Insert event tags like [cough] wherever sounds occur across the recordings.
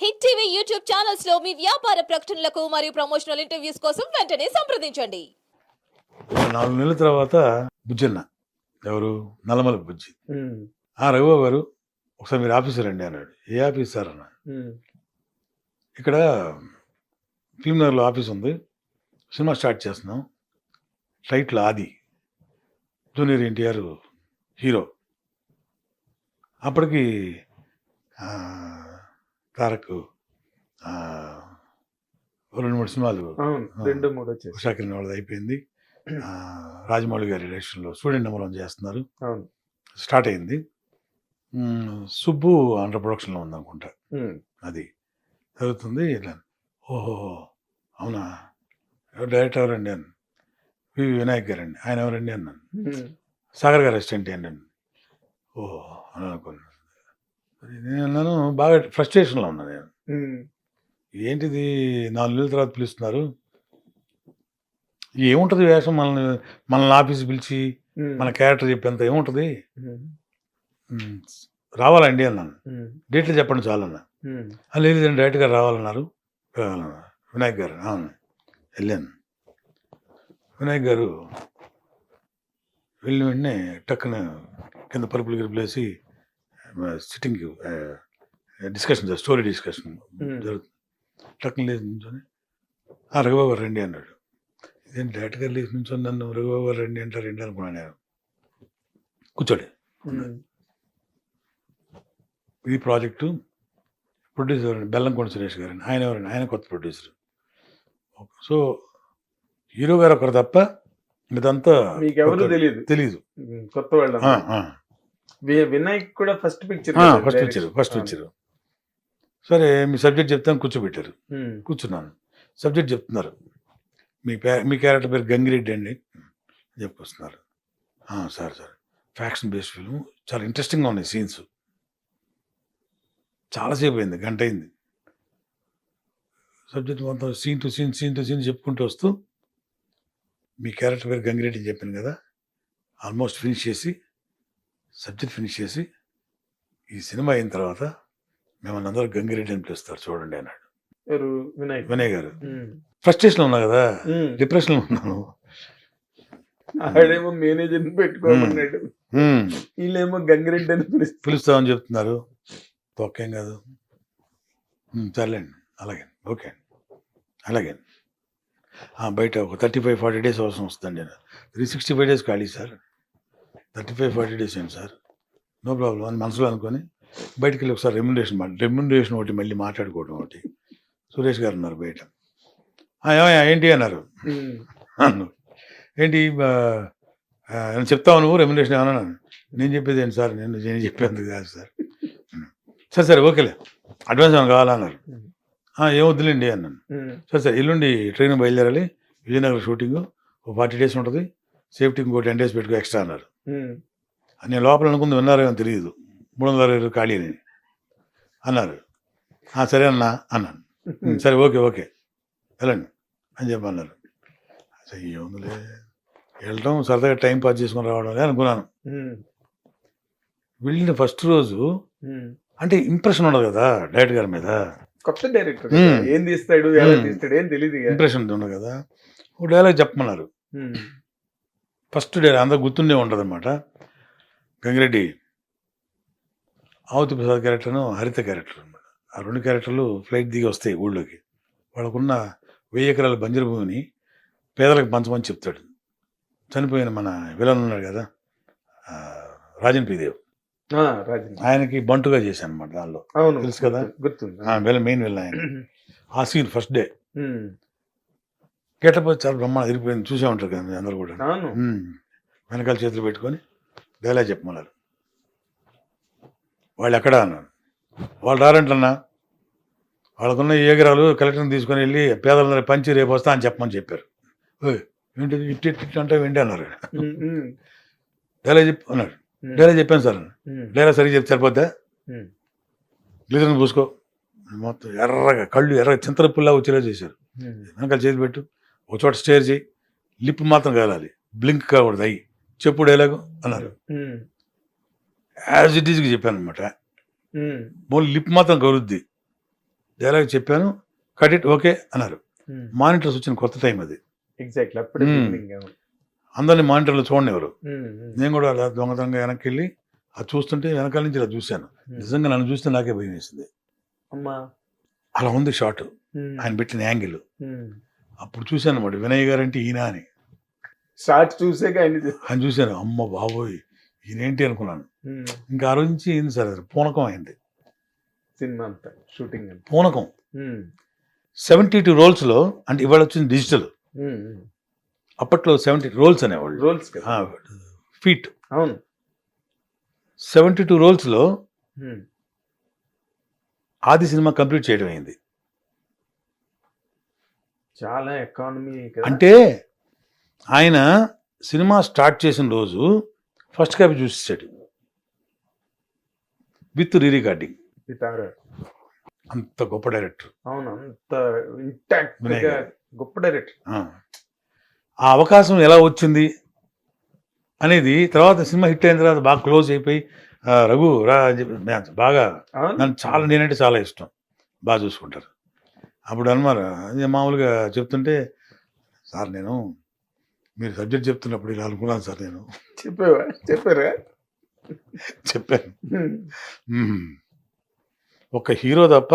Hit TV YouTube ఛానల్స్లో మీ వ్యాపార ప్రకటనలకు మరియు ప్రమోషనల్ ఇంటర్వ్యూస్ కోసం వెంటనే సంప్రదించండి. నాలుగు నెలల తర్వాత బుజ్జన్న. ఎవరు? నల్లమల బుజ్జి. ఆ రఘువ గారు ఒకసారి మీరు ఆఫీసర్ రండి అన్నాడు. ఏ ఆఫీస్ సార్? అన్న ఇక్కడ ఫిల్మ్ నగర్లో ఆఫీస్ ఉంది. సినిమా స్టార్ట్ చేస్తున్నాం. Title Aadi. Junior NTR hero. అప్పటికి ఆ, తారక్ రెండు మూడు సినిమాలు. రెండు మూడు వచ్చేసి ఉషాకిరణ్ వాళ్ళది అయిపోయింది. [clears throat] రాజమౌళి గారి డైరెక్షన్లో స్టూడెంట్ నెంబర్ చేస్తున్నారు. స్టార్ట్ అయింది. సుబ్బు అండర్ ప్రొడక్షన్లో ఉంది అనుకుంటా ఉమ్, అది జరుగుతుంది. ఇట్లా ఓహో అవునా? డైరెక్టర్ ఎవరండి అన్న వి వినాయక్ గారండి ఆయన ఎవరండి అన్నాను సాగర్ గారు అసిస్టెంట్ ఏంటి అని ఓహో అని అనుకున్నాను. నేను అన్నాను బాగా ఫ్రస్ట్రేషన్లో ఉన్నాను నేను. ఏంటిది నాలుగు నెలల తర్వాత పిలుస్తున్నారు. ఏముంటుంది వేషం మనల్ని మనల్ని ఆఫీస్ పిలిచి మన క్యారెక్టర్ చెప్పేంత ఏముంటుంది? రావాలండి అన్నాను. డేట్లు చెప్పండి చాలన్నా ఉమ్, "ఆ, లేదు డైరెక్ట్గా రావాలన్నారు. రావాలన్నారు. వినాయక్ గారు అవును వెళ్ళాను. వినాయక్ గారు వెళ్ళిన వెంటనే టక్కున కింద పరుపులు గిరుపులేసి సిట్టింగ్ డిస్కషన్ స్టోరీ డిస్కషన్. జరుగుతుంది. టక్కున లేచి నుంచొని "ఆ, రఘుబాబు గారు రండి అన్నాడు. ఇదేం డైరెక్ట్గా లేచి నుంచొని నన్ను రఘుబాబు గారు రండి అంటారు రండి అనుకున్నాను నేను. కూర్చోండి. ఇది ప్రాజెక్టు ప్రొడ్యూసర్ బెల్లంకొండ సురేష్ గారండి. ఆయన ఎవరండి? ఆయన కొత్త ప్రొడ్యూసర్ సో హీరో గారు ఒకరు తప్ప ఇదంతా తెలియదు. తెలియదు కొత్త వాళ్ళు వినాయక్ కూడా ఫస్ట్ పిక్చర్ ఫస్ట్ వచ్చారు ఫస్ట్ వచ్చారు సరే మీ సబ్జెక్ట్ చెప్తాను కూర్చోబెట్టారు. కూర్చున్నాను. సబ్జెక్ట్ చెప్తున్నారు. మీ మీ క్యారెక్టర్ పేరు గంగిరెడ్డి అండి. చెప్పుకొస్తున్నారు "ఆ, sir sir. Faction based film చాలా ఇంట్రెస్టింగ్గా ఉన్నాయి సీన్స్ చాలాసేపు అయింది గంట అయింది. సబ్జెక్ట్ మొత్తం scene to scene scene to scene చెప్పుకుంటూ వస్తూ మీ క్యారెక్టర్ పేరు గంగిరెడ్డి అని చెప్పాను కదా. ఆల్మోస్ట్ ఫినిష్ చేసి సబ్జెక్ట్ ఫినిష్ చేసి ఈ సినిమా అయిన తర్వాత మిమ్మల్ని అందరూ గంగిరెడ్డి అని పిలుస్తారు చూడండి అన్నాడు. వినాయక్. వినయ్ గారు. ఉమ్, ఫ్రస్ట్రేషన్లో ఉన్నా కదా? ఉమ్, డిప్రెషన్లో ఉన్నాను. ఆడేమో మేనేజర్ పెట్టుకోమన్నాడు. వీళ్ళేమో గంగిరెడ్డి అని పిలుస్తారు. పిలుస్తామని చెప్తున్నారు. తొక్కేం కాదు. సర్లేండి. అలాగే. ఓకే అండి. అలాగే బయట ఒక థర్టీ ఫైవ్ ఫార్టీ డేస్ అవసరం వస్తుందండి. త్రీ సిక్స్టీ ఫైవ్ డేస్ ఖాళీ sir. Thirty five forty days ఏంటి సార్? నో ప్రాబ్లం అని మనసులో అనుకొని బయటికి వెళ్ళి ఒకసారి రెమ్యునరేషన్ రెమ్యునరేషన్ ఒకటి మళ్ళీ మాట్లాడుకోవడం ఒకటి. సురేష్ గారు ఉన్నారు బయట. "ఆ, ఏమయ్యా ఏంటి? అన్నారు. అన్నాను ఏంటి చెప్తావు నువ్వు? రెమ్యునేషన్ ఏమన్నా? నేను చెప్పేది ఏంటి సార్? నేను నేను చెప్పేందుకు కాదు సార్. సరే సరే ఓకేలే. అడ్వాన్స్ ఏమైనా కావాలన్నారు "ఆ, ఏం వద్దులేండి అన్నాను. ఉమ్, సరే సరే ఎల్లుండి ట్రైన్ బయలుదేరాలి. విజయనగరం షూటింగ్. ఒక ఫార్టీ డేస్ ఉంటుంది. సేఫ్టీకి ఇంకో టెన్ డేస్ పెట్టుకో ఎక్స్ట్రా అన్నారు. నేను లోపల అనుకుంది విన్నారేమో తెలియదు మూడు వందల అరవై ఖాళీ అని. అన్నారు. "ఆ, సరే అన్నా అన్నాను. "ఉం, సరే ఓకే ఓకే. వెళ్ళండి. అని చెప్పి అన్నారు అసలు ఏముందిలే. వెళ్ళటం సరదాగా టైం పాస్ చేసుకుని రావడం అనుకున్నాను. వెళ్ళిన ఫస్ట్ రోజు. అంటే ఇంప్రెషన్ ఉండదు కదా డైరెక్టర్ గారి మీద. కొత్త డైరెక్టర్. ఏం తీస్తాడు ఎలా ఉమ్. తీస్తాడు ఏం తెలియదు. ఇంప్రెషన్ ఉండదు కదా. ఒక డైలాగ్ చెప్పమన్నారు. ఫస్ట్ డైలాగ్ అందరూ గుర్తుండే ఉంటుంది అనమాట గంగిరెడ్డి ఆవుతి ప్రసాద్ క్యారెక్టర్ను హరిత క్యారెక్టర్ అనమాట ఆ రెండు క్యారెక్టర్లు ఫ్లైట్ దిగి వస్తాయి ఊళ్ళోకి. వాళ్ళకున్న వెయ్యి ఎకరాల బంజరు భూమిని పేదలకు పంచమని చెప్తాడు. చనిపోయిన మన విలన్ ఉన్నాడు కదా రాజన్ పీదేవ్ ఆయనకి బంటుగా చేశాను అనమాట దానిలో. అవును తెలుసు కదా? గుర్తుంది. మెయిన్ విలన్ ఆయన. [clears throat] ఆ సీన్ ఫస్ట్ డే. గెటప్ చాలా బ్రహ్మాండ ఇరిగిపోయింది చూసే ఉంటారు కదా అందరూ కూడా. వెనకాల చేతులు పెట్టుకొని డైలాగ్ చెప్పమన్నారు. వాళ్ళు ఎక్కడ అన్నాను వాళ్ళు రారంటన్నా? వాళ్ళకున్న ఏగరాలు కలెక్టర్ని తీసుకొని వెళ్ళి పేదలందరూ పంచి రేపు వస్తా అని చెప్పమని చెప్పారు. ఏంటిది? ఇట్టి ఇట్టి అంటే ఏంటి అన్నారు. డైలాగ్ చెప్పు అన్నాడు డైలాగ్ చెప్పాను సార్. డైలాగ్ సరిగ్గా చెప్తే సరిపోద్దా? ఉమ్, గ్లీజర్ని పూసుకో మొత్తం ఎర్రగా కళ్ళు ఎర్రగా చింతల పుల్లా వచ్చేలా చేశారు. వెనకాల చేతి పెట్టు. ఒక చోట స్టేర్ చేయి లిప్ మాత్రం కాలాలి బ్లింక్ కాకూడదు అయ్యి. చెప్పు డైలాగు అన్నారు. యాజ్ ఇట్ ఈస్కి చెప్పాను అనమాట ఓన్లీ లిప్ మాత్రం కలుద్ది డైలాగ్ చెప్పాను కట్ ఇట్ ఓకే అన్నారు. మానిటర్స్ వచ్చిన కొత్త టైం అది. ఎగ్జాక్ట్లీ అప్పుడే. అందరిని మానిటర్లో చూడనివ్వరు. నేను కూడా అలా దొంగతనంగా వెనక్కి వెళ్ళి అది చూస్తుంటే వెనకాల నుంచి ఇలా చూశాను. నిజంగా నన్ను చూస్తే నాకే భయం వేసింది. అలా ఉంది Hmm. ఆయన పెట్టిన యాంగిల్. అప్పుడు చూశాను అన్నమాట వినయ్ గారు అంటే ఈయన అని. షార్ట్ చూసాక ఆయన చూ- ఆయన చూశాను అమ్మ బాబోయ్ ఈయనేంటి అనుకున్నాను. ఇంకా ఆ రోజు నుంచి ఏంది సార్ పూనకం అయింది. సినిమా అంతా షూటింగ్ పూనకం. సెవెంటీ టూ రోల్స్లో అంటే ఇవాళ వచ్చింది డిజిటల్. అప్పట్లో సెవెంటీ రోల్స్ అనేవాళ్ళు. రోల్స్ ఫీట్ అవును. సెవెంటీ టూ రోల్స్లో. ఆది సినిమా కంప్లీట్ చేయడం అయింది. చాలా ఎకానమీ అంటే ఆయన సినిమా స్టార్ట్ చేసిన రోజు ఫస్ట్ కాపీ చూసేసాడు. విత్ రీ రికార్డింగ్ అంత గొప్ప డైరెక్టర్. అవును అంత ఇంటాక్ట్. గొప్ప డైరెక్టర్. ఆ. అవకాశం ఎలా వచ్చింది అనేది తర్వాత సినిమా హిట్ అయిన తర్వాత బాగా క్లోజ్ అయిపోయి రఘు రా బాగా నన్ను చాలా నేనంటే చాలా ఇష్టం. బాగా చూసుకుంటారు. అప్పుడు నేను మామూలుగా చెప్తుంటే సార్ నేను మీరు సబ్జెక్ట్ చెప్తున్నప్పుడు ఇలా అనుకున్నాను సార్ నేను. చెప్పావా? చెప్పారా? చెప్పాను. ఒక హీరో తప్ప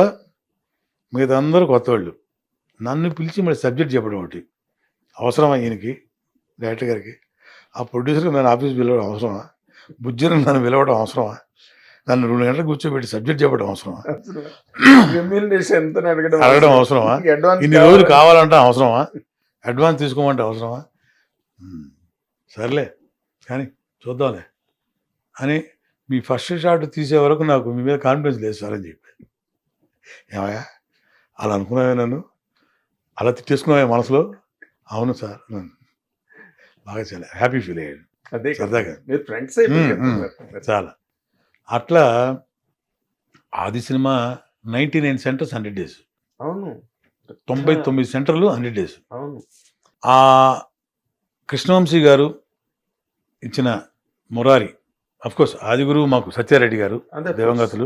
మిగతా అందరూ కొత్త వాళ్ళు నన్ను పిలిచి మరి సబ్జెక్ట్ చెప్పడం ఒకటి. అవసరమా ఈయనకి డైరెక్టర్ గారికి? ఆ ప్రొడ్యూసర్కి నన్ను ఆఫీస్ పిలవడం అవసరమా? బుజ్జిని నన్ను పిలవడం అవసరమా? నన్ను రెండు గంటలకు కూర్చోబెట్టి సబ్జెక్ట్ చెప్పడం అవసరమా? అడగడం అవసరమా? ఇన్ని రోజులు కావాలంటే అవసరమా? అడ్వాన్స్ తీసుకోమంటే అవసరమా. సర్లే కానీ చూద్దాంలే అని మీ ఫస్ట్ షాట్ తీసే వరకు నాకు మీ మీద కాన్ఫిడెన్స్ లేదు సార్ అని చెప్పి ఏమయ్యా? అలా అనుకున్నావే నన్ను? అలా తిట్టేసుకున్నావే మనసులో? అవును సార్. బాగా చాలా హ్యాపీ ఫీల్ అయ్యాడు అదే. సరదాగా మీరు ఫ్రెండ్స్. చాలా. అట్లా Aadi cinema ninety nine centres hundred days. అవును. తొంభై తొమ్మిది సెంటర్లు హండ్రెడ్ డేస్. అవును. ఆ కృష్ణవంశీ గారు ఇచ్చిన మురారి కోర్స్ ఆది గురువు మాకు సత్యారెడ్డి గారు దివంగతులు.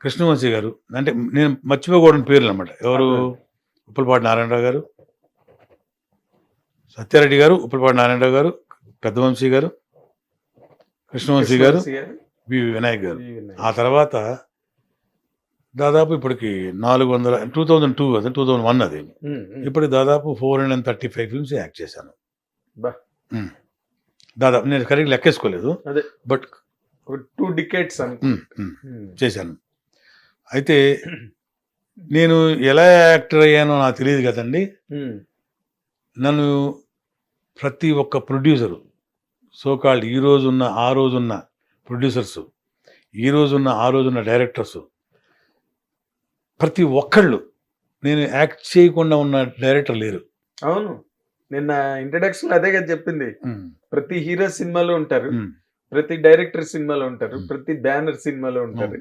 కృష్ణవంశీ గారు అంటే నేను మర్చిపోకూడని పేర్లు అనమాట ఎవరు ఉప్పలపాటి నారాయణరావు గారు సత్యారెడ్డి గారు ఉప్పలపాటి నారాయణరావు గారు పెద్దవంశీ గారు కృష్ణవంశీ గారు? వి. వినాయక్ గారు. ఆ తర్వాత దాదాపు ఇప్పటికి నాలుగు వందల టూ థౌజండ్ టూ అది టూ థౌజండ్ వన్ అది ఇప్పటికి దాదాపు four hundred and thirty five films act చేశాను. దాదాపు నేను కరెక్ట్ లెక్కేసుకోలేదు. బట్ టూ డికేట్స్ చేశాను. అయితే నేను ఎలా యాక్టర్ అయ్యానో నాకు తెలియదు కదండి. నన్ను ప్రతి ఒక్క ప్రొడ్యూసరు సోకాల్డ్ ఈ రోజున్న ఆ రోజున్న ప్రొడ్యూసర్స్ ఈ రోజున్న ఆ రోజున్న డైరెక్టర్స్ ప్రతి ఒక్కళ్ళు నేను యాక్ట్ చేయకుండా ఉన్న డైరెక్టర్ లేరు. అవును. నిన్న ఇంట్రడక్షన్ అదే కదా చెప్పింది. ప్రతి హీరో సినిమాలో ఉంటారు. ప్రతి డైరెక్టర్ సినిమాలో ఉంటారు. ప్రతి బ్యానర్ సినిమాలో ఉంటారు.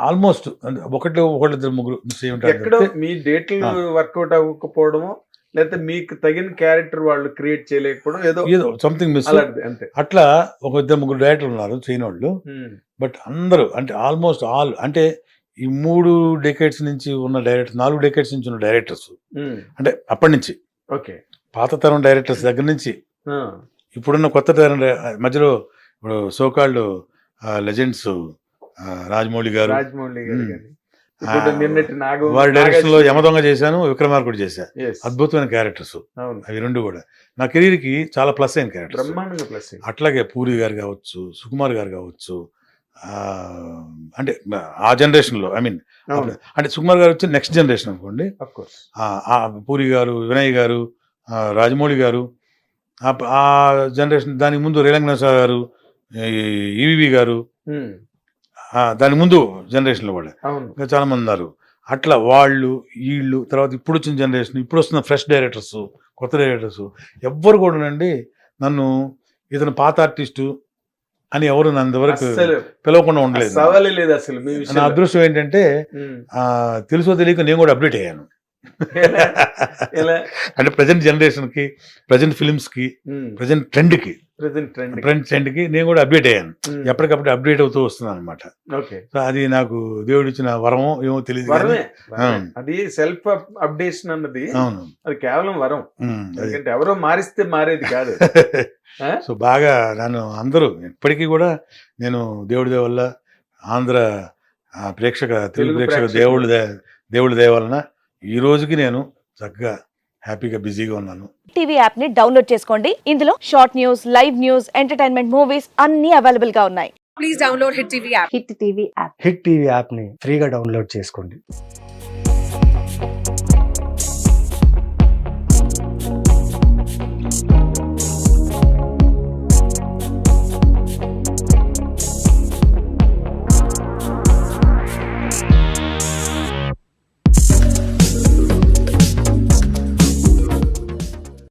ఆల్మోస్ట్ ఒకటి ఒకటి ముగ్గురు ఎక్కడో మీ డేట్లు. వర్కౌట్ అవ్వకపోవడమో లేకపోతే మీకు తగిన క్యారెక్టర్ వాళ్ళు క్రియేట్ చేయలేకపోవడం ఏదో ఏదో సంథింగ్ మిస్ అంతే. అట్లా ఒక ఇద్దరు ముగ్గురు డైరెక్టర్లు ఉన్నారు చేయని వాళ్ళు. బట్ అందరూ అంటే ఆల్మోస్ట్ ఆల్ అంటే ఈ మూడు డెకేట్స్ నుంచి ఉన్న డైరెక్టర్స్ నాలుగు డెకేట్స్ నుంచి ఉన్న డైరెక్టర్స్. అంటే అప్పటి నుంచి. ఓకే. పాత తరం డైరెక్టర్స్ దగ్గర నుంచి. ఇప్పుడున్న కొత్త తరం మధ్యలో ఇప్పుడు సోకాళ్ళు లెజెండ్స్ రాజమౌళి గారు. రాజమౌళి గారు Hmm. వారి డైరెక్షన్లో యమదొంగ చేశాను విక్రమార్కుడు చేశా. అద్భుతమైన క్యారెక్టర్స్. అవి రెండు కూడా. నా కెరీర్కి చాలా ప్లస్ అయిన క్యారెక్టర్స్. ప్లస్ అట్లాగే పూరి గారు కావచ్చు సుకుమార్ గారు కావచ్చు అంటే ఆ జనరేషన్లో ఐ మీన్ అంటే సుకుమార్ గారు వచ్చి నెక్స్ట్ జనరేషన్ అనుకోండి. పూరి గారు వినయ్ గారు రాజమౌళి గారు ఆ- జనరేషన్ దానికి ముందు రేలంగ గారు ఈవివి గారు ఆ, దాని ముందు జనరేషన్లో కూడా అవును. ఇంకా చాలా మంది ఉన్నారు. అట్లా వాళ్ళు వీళ్ళు తర్వాత ఇప్పుడు వచ్చిన జనరేషన్ ఇప్పుడు వస్తున్న ఫ్రెష్ డైరెక్టర్స్ కొత్త డైరెక్టర్స్ ఎవ్వరు కూడానండి నన్ను ఇతను పాత ఆర్టిస్టు అని ఎవరు అస్సలు. పిలవకుండా ఉండలేదు. నా అదృష్టం ఏంటంటే తెలుసో తెలియక నేను కూడా అప్డేట్ అయ్యాను. అంటే ప్రజెంట్ జనరేషన్కి ప్రజెంట్ ఫిలిమ్స్కి ప్రజెంట్ ట్రెండ్కి ప్రెసెంట్ ట్రెండ్ ఫ్రెండ్ ట్రెండ్కి నేను కూడా అప్డేట్ అయ్యాను. ఎప్పటికప్పుడు అప్డేట్ అవుతూ వస్తున్నాను అనమాట సో అది నాకు దేవుడు ఇచ్చిన వరమో ఏమో తెలియదు. అవును. అది సెల్ఫ్ అప్డేషన్ అన్నది అవును. అది కేవలం వరం. అది. ఎందుకంటే ఎవరో మారిస్తే మారేది కాదు? [laughs] సో బాగా నన్ను అందరూ ఇప్పటికీ కూడా నేను దేవుడి వల్ల ఆంధ్ర ప్రేక్షక తెలుగు ప్రేక్షక. దేవుళ్ళ దేవుడి దయ వలన ఈ రోజుకి నేను చక్కగా హ్యాపీగా బిజీగా ఉన్నాను. టీవీ యాప్ని డౌన్లోడ్ చేసుకోండి. ఇందులో short news live news entertainment movies అన్ని అవైలబుల్గా ఉన్నాయి. please download Hit TV app. Hit TV app. Hit TV యాప్ని ఫ్రీగా డౌన్లోడ్ చేసుకోండి.